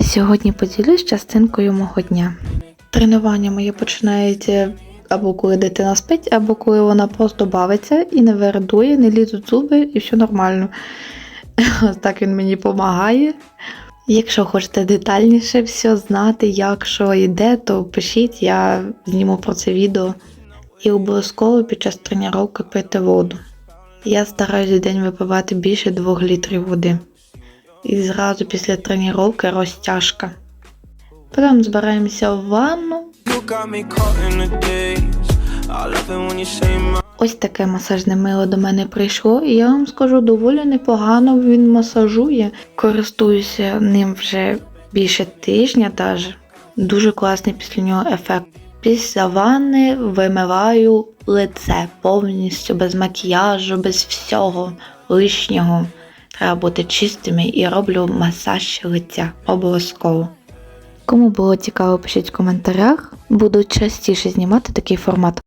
Сьогодні поділюсь частинкою мого дня. Тренування моє починається або коли дитина спить, або коли вона просто бавиться і не вередує, не лізуть зуби, і все нормально. Так він мені допомагає. Якщо хочете детальніше все знати, як що йде, то пишіть, я зніму про це відео. І обов'язково під час тренування пити воду. Я стараюсь в день випивати більше 2 літрів води. І зразу після тренування розтяжка. Потім збираємося в ванну. Ось таке масажне мило до мене прийшло, і я вам скажу, доволі непогано він масажує. Користуюся ним вже більше тижня даже. Дуже класний після нього ефект. Після ванни вимиваю лице повністю без макіяжу, без всього лишнього. Треба бути чистими і роблю масаж лиця обов'язково. Кому було цікаво, пишіть в коментарях. Буду частіше знімати такий формат.